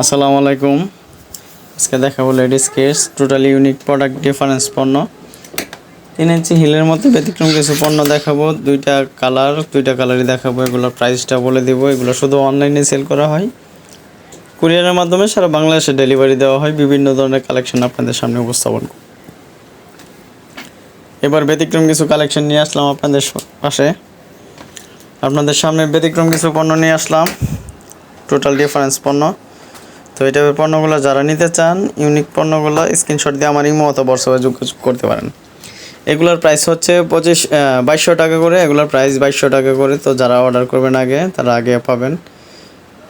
আসসালামু আলাইকুম। আজকে দেখাবো ladies case totally unique product difference পণ্য। তিন ইঞ্চি হিলের মধ্যে ব্যতিক্রম কিছু পণ্য দেখাবো। দুইটা কালার দুইটা কালারই দেখাবো। এগুলোর প্রাইসটা বলে দিব। এগুলো শুধু অনলাইনে সেল করা হয়। কুরিয়ারের মাধ্যমে সারা বাংলাদেশে ডেলিভারি দেওয়া হয়। বিভিন্ন ধরনের কালেকশন আপনাদের সামনে উপস্থাপন এবার ব্যতিক্রম কিছু কালেকশন নিয়ে আসলাম আপনাদের পাশে। আপনাদের সামনে ব্যতিক্রম কিছু পণ্য নিয়ে আসলাম। টোটাল ডিফারেন্স পণ্য। তো এই টাইপের পণ্যগুলো যারা নিতে চান ইউনিক পণ্যগুলো স্ক্রিনশট দিয়ে আমার ইমো অথবা হোয়াটসঅ্যাপে যোগাযোগ করতে পারেন। এগুলোর প্রাইস হচ্ছে পঁচিশ বাইশশো টাকা করে। এগুলোর প্রাইস বাইশশো টাকা করে। তো যারা অর্ডার করবেন আগে, তারা আগে পাবেন।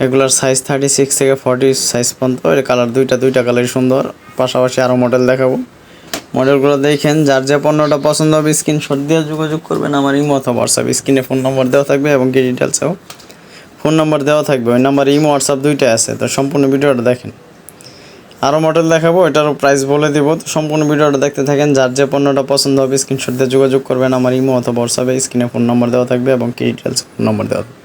এগুলোর সাইজ থার্টি সিক্স থেকে ফর্টি সাইজ পর্যন্ত। এর কালার দুইটা দুইটা কালারই সুন্দর। পাশাপাশি আরও মডেল দেখাবো। মডেলগুলো দেখেন, যার যে পণ্যটা পছন্দ হবে স্ক্রিনশট দিয়ে যোগাযোগ করবেন। আমার ইমো অথবা হোয়াটসঅ্যাপ স্ক্রিনে ফোন নম্বর দেওয়া থাকবে এবং কি ডিটেলসেও ফোন নাম্বার দেওয়া থাকবে, ওই নাম্বার ইমো, হোয়াটসঅ্যাপ দুইটাই আছে, তো সম্পূর্ণ ভিডিওটা দেখেন। আরও মডেল দেখাবো এটারও প্রাইস বলে দিব, তো সম্পূর্ণ ভিডিওটা দেখতে থাকেন, যার যে পণ্যটা পছন্দ হবে স্ক্রিনশট দিয়ে যোগাযোগ করবেন, আমার ইমো অথবা হোয়াটসঅ্যাপে, স্ক্রিনে ফোন নম্বর দেওয়া থাকবে এবং কি ডিটেলস ফোন নম্বর দেওয়া থাকবে।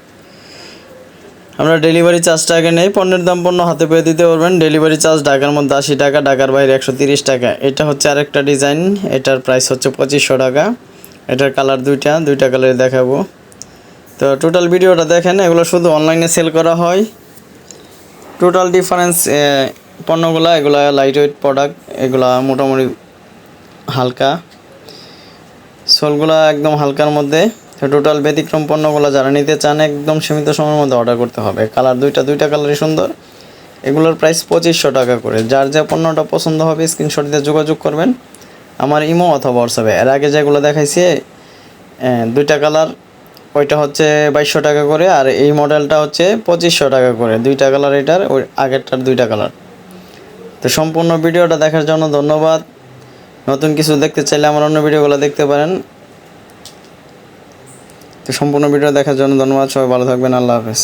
আমরা ডেলিভারি চার্জটা আগে নেই, পণ্যের দাম পণ্য হাতে পেয়ে দিতে পারবেন ডেলিভারি চার্জ ঢাকার মধ্যে আশি টাকা, ঢাকার বাইরে একশো তিরিশ টাকা। এটা হচ্ছে আরেকটা ডিজাইন এটার প্রাইস হচ্ছে পঁচিশশো টাকা। এটার কালার দুইটা দুইটা কালারে দেখাবো। তো টোটাল ভিডিওটা দেখেন, এগুলো শুধু অনলাইনে সেল করা হয়। টোটাল ডিফারেন্স পণ্যগুলো, এগুলো লাইট ওয়েট প্রোডাক্ট এগুলা মোটামুটি হালকা। সোলগুলো একদম হালকার মধ্যে। টোটাল ব্যতিক্রম পণ্যগুলো যারা নিতে চান, একদম সীমিত সময়ের মধ্যে অর্ডার করতে হবে। কালার দুইটা দুইটা কালারই সুন্দর। এগুলোর প্রাইস পঁচিশশো টাকা করে। যার যে পণ্যটা পছন্দ হবে স্ক্রিনশট দিয়ে যোগাযোগ করবেন। আমার ইমো অথবা হোয়াটসঅ্যাপে এর আগে যেগুলো দেখাইছি দুইটা কালার ওইটা হচ্ছে বাইশশো টাকা করে আর এই মডেলটা হচ্ছে পঁচিশশো টাকা করে। দুইটা কালার এটার, ওই আগেরটার দুইটা কালার তো সম্পূর্ণ ভিডিওটা দেখার জন্য ধন্যবাদ। নতুন কিছু দেখতে চাইলে আমার অন্য ভিডিওগুলো দেখতে পারেন। তো সম্পূর্ণ ভিডিও দেখার জন্য ধন্যবাদ। সবাই ভালো থাকবেন। আল্লাহ হাফেজ।